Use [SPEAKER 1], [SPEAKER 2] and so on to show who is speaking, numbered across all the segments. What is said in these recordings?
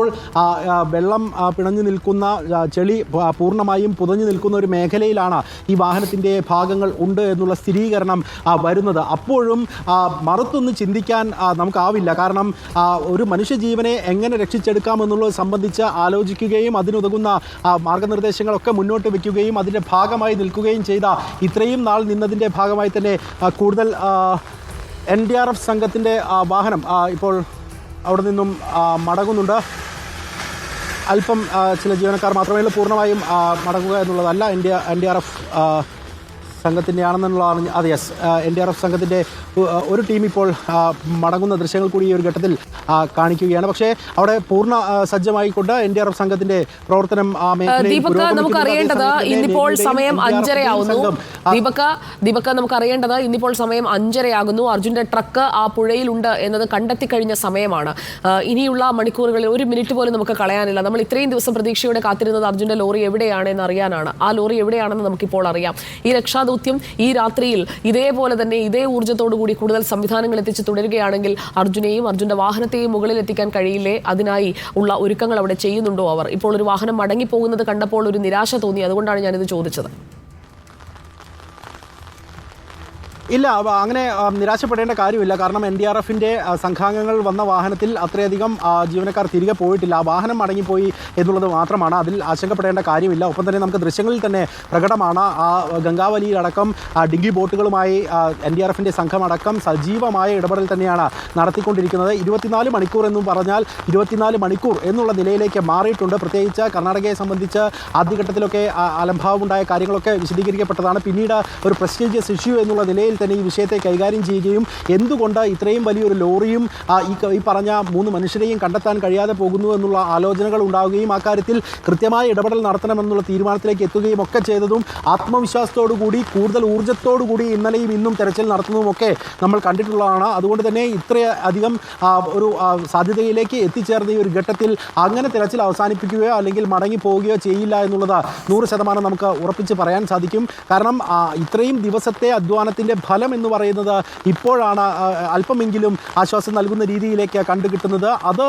[SPEAKER 1] ഇപ്പോൾ വെള്ളം പിണഞ്ഞു നിൽക്കുന്ന ചെളി പൂർണമായും പുതഞ്ഞു നിൽക്കുന്ന ഒരു മേഖലയിലാണ് ഈ വാഹനത്തിന്റെ ഭാഗങ്ങൾ ഉണ്ട് എന്നുള്ള സ്ഥിരീകരണം വരുന്നത്. അപ്പോഴും മറുത്തൊന്ന് ചിന്തിക്കാൻ നമുക്കാവില്ല. കാരണം ഒരു മനുഷ്യജീവനെ എങ്ങനെ രക്ഷിച്ചെടുക്കാമെന്നുള്ളത് സംബന്ധിച്ച് ആലോചിക്കുകയും അതിനുതകുന്ന മാർഗനിർദ്ദേശങ്ങളൊക്കെ മുന്നോട്ട് വയ്ക്കുകയും അതിന്റെ ഭാഗമായി നിൽക്കുകയും ചെയ്ത ഇത്രയും നാൾ നിന്നതിന്റെ ഭാഗമായി തന്നെ കൂടുതൽ എൻ ഡി ആർ എഫ് സംഘത്തിന്റെ വാഹനം ഇപ്പോൾ അവിടെ നിന്നും മടങ്ങുന്നുണ്ട്. അല്പം ചില ജീവനക്കാർ മാത്രമേ പൂർണമായും മടങ്ങുക എന്നുള്ളതല്ല. D N D R F സംഘത്തിന്റെയാണെന്നുള്ളതാണ് അത് yes N D R F സംഘത്തിന്റെ ഒരു ടീം ഇപ്പോൾ മടങ്ങുന്ന ദൃശ്യങ്ങൾ കൂടി ഈ ഒരു ഘട്ടത്തിൽ കാണിക്കുകയാണ്. പക്ഷേ അവിടെ പൂർണ സജ്ജമായിക്കൊണ്ട് എൻ ഡി ആർ എഫ് സംഘത്തിന്റെ പ്രവർത്തനം
[SPEAKER 2] ദീപക് നമുക്ക് അറിയേണ്ടത് ഇന്നിപ്പോൾ സമയം അഞ്ചരയാവുന്നു.
[SPEAKER 1] ദീപക്ക ആ,
[SPEAKER 2] ദീപക് ദീപക് നമുക്ക് അറിയേണ്ടത് ഇന്നിപ്പോൾ സമയം അഞ്ചരയാകുന്നു. അർജുന്റെ ട്രക്ക് ആ പുഴയിലുണ്ട് എന്നത് കണ്ടെത്തി കഴിഞ്ഞ സമയമാണ് ഇനിയുള്ള മണിക്കൂറുകളിൽ ഒരു മിനിറ്റ് പോലും നമുക്ക് കളയാനില്ല. നമ്മൾ ഇത്രയും ദിവസം പ്രതീക്ഷയോടെ കാത്തിരുന്നത് അർജുന്റെ ലോറി എവിടെയാണ് എന്ന് അറിയാനാണ് ആ ലോറി എവിടെയാണെന്ന് നമുക്കിപ്പോൾ അറിയാം. ഈ രക്ഷാദൗത്യം ഈ രാത്രിയിൽ ഇതേപോലെ തന്നെ ഇതേ ഊർജത്തോടു കൂടി കൂടുതൽ സംവിധാനങ്ങൾ എത്തിച്ച് തുടരുകയാണെങ്കിൽ അർജുനെയും അർജുന്റെ വാഹനത്തെയും മുകളിൽ എത്തിക്കാൻ കഴിയില്ലേ? അതിനായി ഉള്ള ഒരുക്കങ്ങൾ അവിടെ ചെയ്യുന്നുണ്ടോ അവർ? ഇപ്പോൾ ഒരു വാഹനം മടങ്ങിപ്പോകുന്നത് കണ്ടപ്പോൾ ഒരു നിരാശ തോന്നി. അതുകൊണ്ടാണ് ഞാനിത് ചോദിച്ചത്.
[SPEAKER 1] ഇല്ല അങ്ങനെ നിരാശപ്പെടേണ്ട കാര്യമില്ല. കാരണം എൻ ഡി ആർ എഫിന്റെ സംഘാംഗങ്ങൾ വന്ന വാഹനത്തിൽ അത്രയധികം ജീവനക്കാർ തിരികെ പോയിട്ടില്ല. ആ വാഹനം മടങ്ങിപ്പോയി എന്നുള്ളത് മാത്രമാണ്. അതിൽ ആശങ്കപ്പെടേണ്ട കാര്യമില്ല. ഒപ്പം തന്നെ നമുക്ക് ദൃശ്യങ്ങളിൽ തന്നെ പ്രകടമാണ്. ആ ഗംഗാവലിയിലടക്കം ഡിങ്കി ബോട്ടുകളുമായി എൻ ഡി ആർ എഫിന്റെ സംഘമടക്കം സജീവമായ ഇടപെടൽ തന്നെയാണ് നടത്തിക്കൊണ്ടിരിക്കുന്നത്. ഇരുപത്തിനാല് മണിക്കൂർ എന്നും പറഞ്ഞാൽ ഇരുപത്തിനാല് മണിക്കൂർ എന്നുള്ള നിലയിലേക്ക് മാറിയിട്ടുണ്ട്. പ്രത്യേകിച്ച് കർണാടകയെ സംബന്ധിച്ച് ആദ്യഘട്ടത്തിലൊക്കെ അലംഭാവമുണ്ടായ കാര്യങ്ങളൊക്കെ വിശദീകരിക്കപ്പെട്ടതാണ്. പിന്നീട് ഒരു പ്രസ്റ്റീജിയസ് ഇഷ്യൂ എന്നുള്ള നിലയിൽ തന്നെ ഈ വിഷയത്തെ കൈകാര്യം ചെയ്യുകയും എന്തുകൊണ്ട് ഇത്രയും വലിയൊരു ലോറിയും ഈ പറഞ്ഞ മൂന്ന് മനുഷ്യരെയും കണ്ടെത്താൻ കഴിയാതെ പോകുന്നു എന്നുള്ള ആലോചനകൾ ഉണ്ടാവുകയും ആ കാര്യത്തിൽ കൃത്യമായ ഇടപെടൽ നടത്തണമെന്നുള്ള തീരുമാനത്തിലേക്ക് എത്തുകയും ഒക്കെ ചെയ്തതും ആത്മവിശ്വാസത്തോടുകൂടി കൂടുതൽ ഊർജത്തോടുകൂടി ഇന്നലെയും ഇന്നും തെരച്ചിൽ നടത്തുന്നതുമൊക്കെ നമ്മൾ കണ്ടിട്ടുള്ളതാണ്. അതുകൊണ്ട് തന്നെ ഇത്ര അധികം ഒരു സാധ്യതയിലേക്ക് എത്തിച്ചേർന്ന ഈ ഒരു ഘട്ടത്തിൽ അങ്ങനെ തെരച്ചിൽ അവസാനിപ്പിക്കുകയോ അല്ലെങ്കിൽ മടങ്ങി പോവുകയോ ചെയ്യില്ല എന്നുള്ളത് നൂറ് ശതമാനം നമുക്ക് ഉറപ്പിച്ച് പറയാൻ സാധിക്കും. കാരണം ഇത്രയും ദിവസത്തെ അധ്വാനത്തിന്റെ ഫലം എന്ന് പറയുന്നത് ഇപ്പോഴാണ് അല്പമെങ്കിലും ആശ്വാസം നൽകുന്ന രീതിയിലേക്ക് കണ്ടുകിട്ടുന്നത്. അത്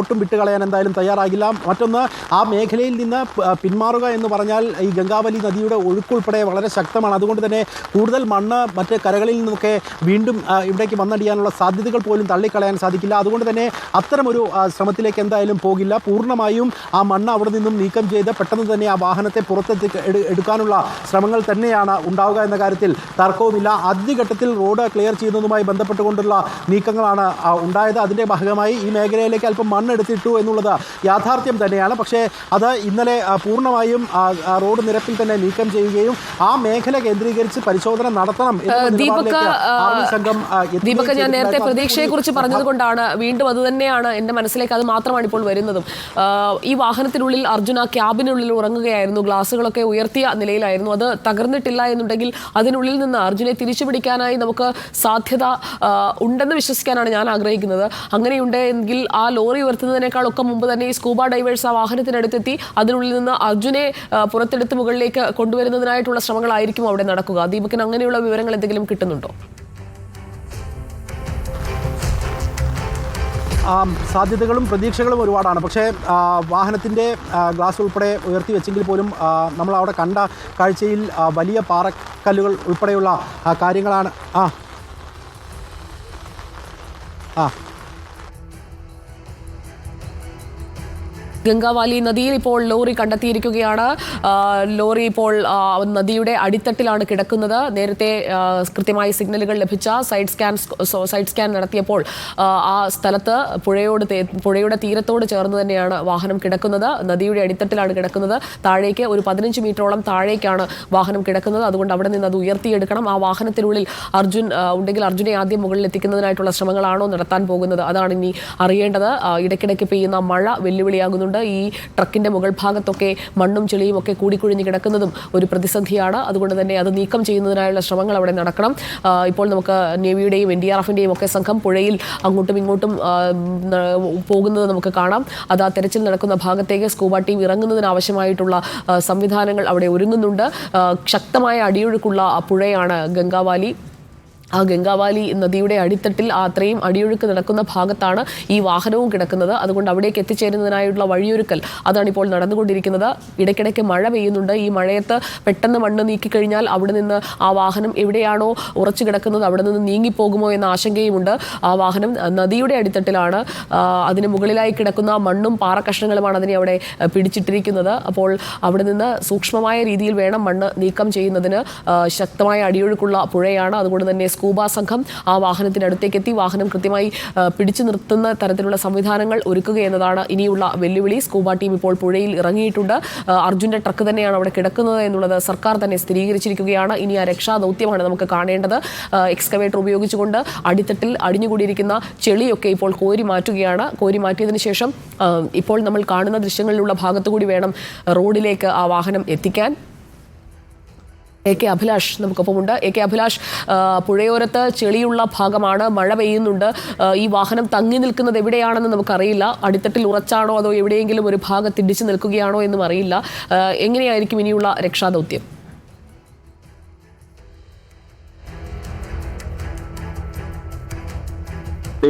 [SPEAKER 1] ഒട്ടും വിട്ടുകളയാൻ എന്തായാലും തയ്യാറാകില്ല. മറ്റൊന്ന് ആ മേഖലയിൽ നിന്ന് പിന്മാറുക എന്ന് പറഞ്ഞാൽ ഈ ഗംഗാവലി നദിയുടെ ഒഴുക്കുൾപ്പെടെ വളരെ ശക്തമാണ്. അതുകൊണ്ട് തന്നെ കൂടുതൽ മണ്ണ് മറ്റ് കരകളിൽ നിന്നൊക്കെ വീണ്ടും ഇവിടേക്ക് വന്നടിയാനുള്ള സാധ്യതകൾ പോലും തള്ളിക്കളയാൻ സാധിക്കില്ല. അതുകൊണ്ട് തന്നെ അത്തരമൊരു ശ്രമത്തിലേക്ക് എന്തായാലും പോകില്ല. പൂർണമായും ആ മണ്ണ് അവിടെ നിന്നും നീക്കം ചെയ്ത് പെട്ടെന്ന് തന്നെ ആ വാഹനത്തെ പുറത്തെത്തി എടുക്കാനുള്ള ശ്രമങ്ങൾ തന്നെയാണ് ഉണ്ടാവുക എന്ന കാര്യത്തിൽ തർക്കവുമില്ല. ആദ്യഘട്ടത്തിൽ റോഡ് ക്ലിയർ ചെയ്യുന്നതുമായി ബന്ധപ്പെട്ടുകൊണ്ടുള്ള നീക്കങ്ങളാണ് ഉണ്ടായത്. അതിന്റെ ഭാഗമായി ഈ മേഖലയിലേക്ക് അല്പം മണ്ണെടുത്തിട്ടു എന്നുള്ളത് യാഥാർത്ഥ്യം തന്നെയാണ്. പക്ഷേ അത് ഇന്നലെ പൂർണമായും റോഡ് നിരപ്പിൽ തന്നെ നീക്കം ചെയ്യുകയും ആ മേഖല കേന്ദ്രീകരിച്ച് പരിശോധന നടത്തണം
[SPEAKER 2] ദീപക് ഞാൻ നേരത്തെ. പ്രതീക്ഷയെ കുറിച്ച് പറഞ്ഞതുകൊണ്ടാണ് വീണ്ടും അത് തന്നെയാണ് എന്റെ മനസ്സിലേക്ക് അത് മാത്രമാണ് ഇപ്പോൾ വരുന്നതും. ഈ വാഹനത്തിനുള്ളിൽ അർജുന ക്യാബിനുള്ളിൽ ഉറങ്ങുകയായിരുന്നു ഗ്ലാസുകളൊക്കെ ഉയർത്തിയ നിലയിലായിരുന്നു. അത് തകർന്നിട്ടില്ല എന്നുണ്ടെങ്കിൽ അതിനുള്ളിൽ നിന്ന് അർജുനെ തിരിച്ചു പിടിക്കാനായി നമുക്ക് സാധ്യത ഉണ്ടെന്ന് വിശ്വസിക്കാനാണ് ഞാൻ ആഗ്രഹിക്കുന്നത്. അങ്ങനെയുണ്ടെങ്കിൽ ആ ലോറി ഉയർത്തുന്നതിനേക്കാളൊക്കെ മുമ്പ് തന്നെ ഈ സ്കൂബ ഡൈവേഴ്സ് ആ വാഹനത്തിനടുത്തെത്തി അതിനുള്ളിൽ നിന്ന് അർജുനെ പുറത്തെടുത്ത് മുകളിലേക്ക് കൊണ്ടുവരുന്നതിനായിട്ടുള്ള ശ്രമങ്ങളായിരിക്കും അവിടെ നടക്കുക. ദീപകിന് അങ്ങനെയുള്ള വിവരങ്ങൾ എന്തെങ്കിലും കിട്ടുന്നുണ്ടോ?
[SPEAKER 1] സാധ്യതകളും പ്രതീക്ഷകളും ഒരുപാടാണ്. പക്ഷേ വാഹനത്തിന്റെ ഗ്ലാസ് ഉൾപ്പെടെ ഉയർത്തി വെച്ചെങ്കിൽ പോലും നമ്മൾ അവിടെ കണ്ട കാഴ്ചയിൽ വലിയ പാറക്കല്ലുകൾ ഉൾപ്പെടെയുള്ള കാര്യങ്ങളാണ് ആ ആ
[SPEAKER 2] ഗംഗാവാലി നദിയിൽ ഇപ്പോൾ ലോറി കണ്ടെത്തിയിരിക്കുകയാണ്. ലോറി ഇപ്പോൾ നദിയുടെ അടിത്തട്ടിലാണ് കിടക്കുന്നത്. നേരത്തെ കൃത്യമായ സിഗ്നലുകൾ ലഭിച്ച സൈഡ് സ്കാൻ സൈഡ് സ്കാൻ നടത്തിയപ്പോൾ ആ, സ്ഥലത്ത് പുഴയോട് പുഴയുടെ തീരത്തോട് ചേർന്ന് തന്നെയാണ് വാഹനം കിടക്കുന്നത്. നദിയുടെ അടിത്തട്ടിലാണ് കിടക്കുന്നത്. താഴേക്ക് ഒരു പതിനഞ്ച് മീറ്ററോളം താഴേക്കാണ് വാഹനം കിടക്കുന്നത്. അതുകൊണ്ട് അവിടെ നിന്ന് അത് ഉയർത്തിയെടുക്കണം. ആ വാഹനത്തിനുള്ളിൽ അർജുൻ ഉണ്ടെങ്കിൽ അർജുനെ ആദ്യം മുകളിൽ എത്തിക്കുന്നതിനായിട്ടുള്ള ശ്രമങ്ങളാണോ നടത്താൻ പോകുന്നത്? അതാണ് ഇനി അറിയേണ്ടത്. ഇടയ്ക്കിടയ്ക്ക് പെയ്യുന്ന മഴ വെല്ലുവിളിയാകുന്നുണ്ട്. ഈ ട്രക്കിന്റെ മുകൾ ഭാഗത്തൊക്കെ മണ്ണും ചെളിയും ഒക്കെ കൂടിക്കുഴിഞ്ഞ് കിടക്കുന്നതും ഒരു പ്രതിസന്ധിയാണ്. അതുകൊണ്ട് തന്നെ അത് നീക്കം ചെയ്യുന്നതിനായുള്ള ശ്രമങ്ങൾ അവിടെ നടക്കണം. ഇപ്പോൾ നമുക്ക് നേവിയുടെയും എൻ ഡി ആർ എഫിന്റെയും ഒക്കെ സംഘം പുഴയിൽ അങ്ങോട്ടും ഇങ്ങോട്ടും പോകുന്നത് നമുക്ക് കാണാം. അത് ആ തെരച്ചിൽ നടക്കുന്ന ഭാഗത്തേക്ക് സ്കൂബ ടീം ഇറങ്ങുന്നതിന് ആവശ്യമായിട്ടുള്ള സംവിധാനങ്ങൾ അവിടെ ഒരുങ്ങുന്നുണ്ട്. ശക്തമായ അടിയൊഴുക്കുള്ള പുഴയാണ് ഗംഗാവാലി. ആ ഗംഗാവാലി നദിയുടെ അടിത്തട്ടിൽ ആ അത്രയും അടിയൊഴുക്ക് നടക്കുന്ന ഭാഗത്താണ് ഈ വാഹനവും കിടക്കുന്നത്. അതുകൊണ്ട് അവിടേക്ക് എത്തിച്ചേരുന്നതിനായുള്ള വഴിയൊരുക്കൽ അതാണ് ഇപ്പോൾ നടന്നുകൊണ്ടിരിക്കുന്നത്. ഇടയ്ക്കിടയ്ക്ക് മഴ പെയ്യുന്നുണ്ട്. ഈ മഴയത്ത് പെട്ടെന്ന് മണ്ണ് നീക്കിക്കഴിഞ്ഞാൽ അവിടെ നിന്ന് ആ വാഹനം എവിടെയാണോ ഉറച്ചു കിടക്കുന്നത് അവിടെ നിന്ന് നീങ്ങിപ്പോകുമോ എന്ന ആശങ്കയുമുണ്ട്. ആ വാഹനം നദിയുടെ അടിത്തട്ടിലാണ്. അതിന് മുകളിലായി കിടക്കുന്ന മണ്ണും പാറക്കഷ്ണങ്ങളുമാണ് അതിനെ അവിടെ പിടിച്ചിട്ടിരിക്കുന്നത്. അപ്പോൾ അവിടെ നിന്ന് സൂക്ഷ്മമായ രീതിയിൽ വേണം മണ്ണ് നീക്കം ചെയ്യുന്നതിന്. ശക്തമായ അടിയൊഴുക്കുള്ള പുഴയാണ്. അതുകൊണ്ട് തന്നെ സ്കൂബ സംഘം ആ വാഹനത്തിനടുത്തേക്ക് എത്തി വാഹനം കൃത്യമായി പിടിച്ചു നിർത്തുന്ന തരത്തിലുള്ള സംവിധാനങ്ങൾ ഒരുക്കുക എന്നതാണ് ഇനിയുള്ള വെല്ലുവിളി. സ്കൂബ ടീം ഇപ്പോൾ പുഴയിൽ ഇറങ്ങിയിട്ടുണ്ട്. അർജുന്റെ ട്രക്ക് തന്നെയാണ് അവിടെ കിടക്കുന്നത് എന്നുള്ളത് സർക്കാർ തന്നെ സ്ഥിരീകരിച്ചിരിക്കുകയാണ്. ഇനി ആ രക്ഷാ ദൗത്യമാണ് നമുക്ക് കാണേണ്ടത്. എക്സ്കവേറ്റർ ഉപയോഗിച്ചുകൊണ്ട് അടിത്തട്ടിൽ അടിഞ്ഞുകൂടിയിരിക്കുന്ന ചെളിയൊക്കെ ഇപ്പോൾ കോരി മാറ്റുകയാണ്. കോരി മാറ്റിയതിനു ശേഷം ഇപ്പോൾ നമ്മൾ കാണുന്ന ദൃശ്യങ്ങളിലുള്ള ഭാഗത്തുകൂടി വേണം റോഡിലേക്ക് ആ വാഹനം എത്തിക്കാൻ. എ കെ അഭിലാഷ് നമുക്കൊപ്പമുണ്ട്. എ കെ അഭിലാഷ് പുഴയോരത്ത് ചെളിയുള്ള ഭാഗമാണ് മഴ പെയ്യുന്നുണ്ട്. ഈ വാഹനം തങ്ങി നിൽക്കുന്നത് എവിടെയാണെന്ന് നമുക്കറിയില്ല. അടിത്തട്ടിൽ ഉറച്ചാണോ അതോ എവിടെയെങ്കിലും ഒരു ഭാഗത്ത് ഇടിച്ചു നിൽക്കുകയാണോ എന്നും അറിയില്ല. എങ്ങനെയായിരിക്കും ഇനിയുള്ള രക്ഷാദൗത്യം?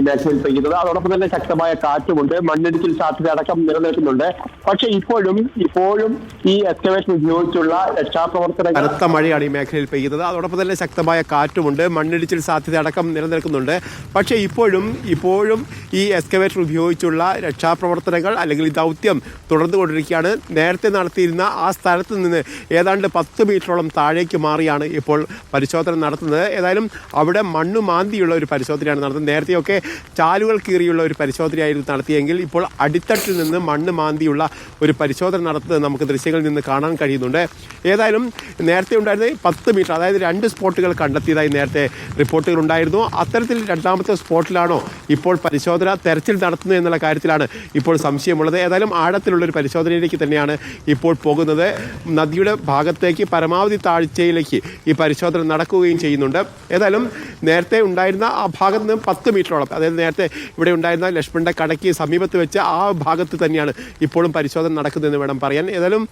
[SPEAKER 3] മേഖലയിൽ പെയ്യുന്നത് അതോടൊപ്പം തന്നെ ശക്തമായ കാറ്റുമുണ്ട്. മണ്ണിടിച്ചിൽ സാധ്യത അടക്കം നിലനിൽക്കുന്നുണ്ട്. പക്ഷെ ഇപ്പോഴും ഇപ്പോഴും ഈ എക്സ്കവേഷൻ ഉപയോഗിച്ചുള്ള രക്ഷാപ്രവർത്തനങ്ങൾ
[SPEAKER 4] കനത്ത മഴയാണ് ഈ മേഖലയിൽ പെയ്യുന്നത്. അതോടൊപ്പം തന്നെ ശക്തമായ കാറ്റുമുണ്ട്. മണ്ണിടിച്ചിൽ സാധ്യത അടക്കം നിലനിൽക്കുന്നുണ്ട്. പക്ഷേ ഇപ്പോഴും ഇപ്പോഴും ഈ എക്സ്കവേറ്റർ ഉപയോഗിച്ചുള്ള രക്ഷാപ്രവർത്തനങ്ങൾ അല്ലെങ്കിൽ ദൗത്യം തുടർന്നുകൊണ്ടിരിക്കുകയാണ്. നേരത്തെ നടത്തിയിരുന്ന ആ സ്ഥലത്ത് നിന്ന് ഏതാണ്ട് പത്ത് മീറ്ററോളം താഴേക്ക് മാറിയാണ് ഇപ്പോൾ പരിശോധന നടത്തുന്നത്. ഏതായാലും അവിടെ മണ്ണ് മാന്തിയുള്ള ഒരു പരിശോധനയാണ് നടത്തുന്നത്. നേരത്തെയൊക്കെ ചാലുകൾ കീറിയുള്ള ഒരു പരിശോധനയായിരുന്നു നടത്തിയെങ്കിൽ ഇപ്പോൾ അടിത്തട്ടിൽ നിന്ന് മണ്ണ് മാന്തിയുള്ള ഒരു പരിശോധന നടത്തുന്നത് നമുക്ക് ദൃശ്യങ്ങളിൽ നിന്ന് കാണാൻ കഴിയുന്നുണ്ട്. ഏതായാലും നേരത്തെ ഉണ്ടായിരുന്ന പത്ത് മീറ്റർ അതായത് രണ്ട് സ്പോട്ടുകൾ കണ്ടെത്തിയതായി നേരത്തെ റിപ്പോർട്ടുകൾ ഉണ്ടായിരുന്നു. അത്തരത്തിൽ രണ്ടാമത്തെ സ്പോട്ടിലാണോ ഇപ്പോൾ പരിശോധന തെരച്ചിൽ നടത്തുന്നത് എന്നുള്ള കാര്യത്തിലാണ് ഇപ്പോൾ സംശയമുള്ളത്. ഏതായാലും ആഴത്തിലുള്ള ഒരു പരിശോധനയിലേക്ക് തന്നെയാണ് ഇപ്പോൾ പോകുന്നത്. നദിയുടെ ഭാഗത്തേക്ക് പരമാവധി താഴ്ചയിലേക്ക് ഈ പരിശോധന നടക്കുകയും ചെയ്യുന്നുണ്ട്. ഏതായാലും നേരത്തെ ഉണ്ടായിരുന്ന ആ ഭാഗത്ത് നിന്ന് പത്ത് മീറ്ററോളം അതായത് നേരത്തെ ഇവിടെ ഉണ്ടായിരുന്ന ലക്ഷ്മണന്റെ കടയ്ക്ക് സമീപത്ത് വെച്ച് ആ ഭാഗത്ത് തന്നെയാണ് ഇപ്പോഴും പരിശോധന നടക്കുന്നതെന്ന് വേണം പറയാൻ. ഏതായാലും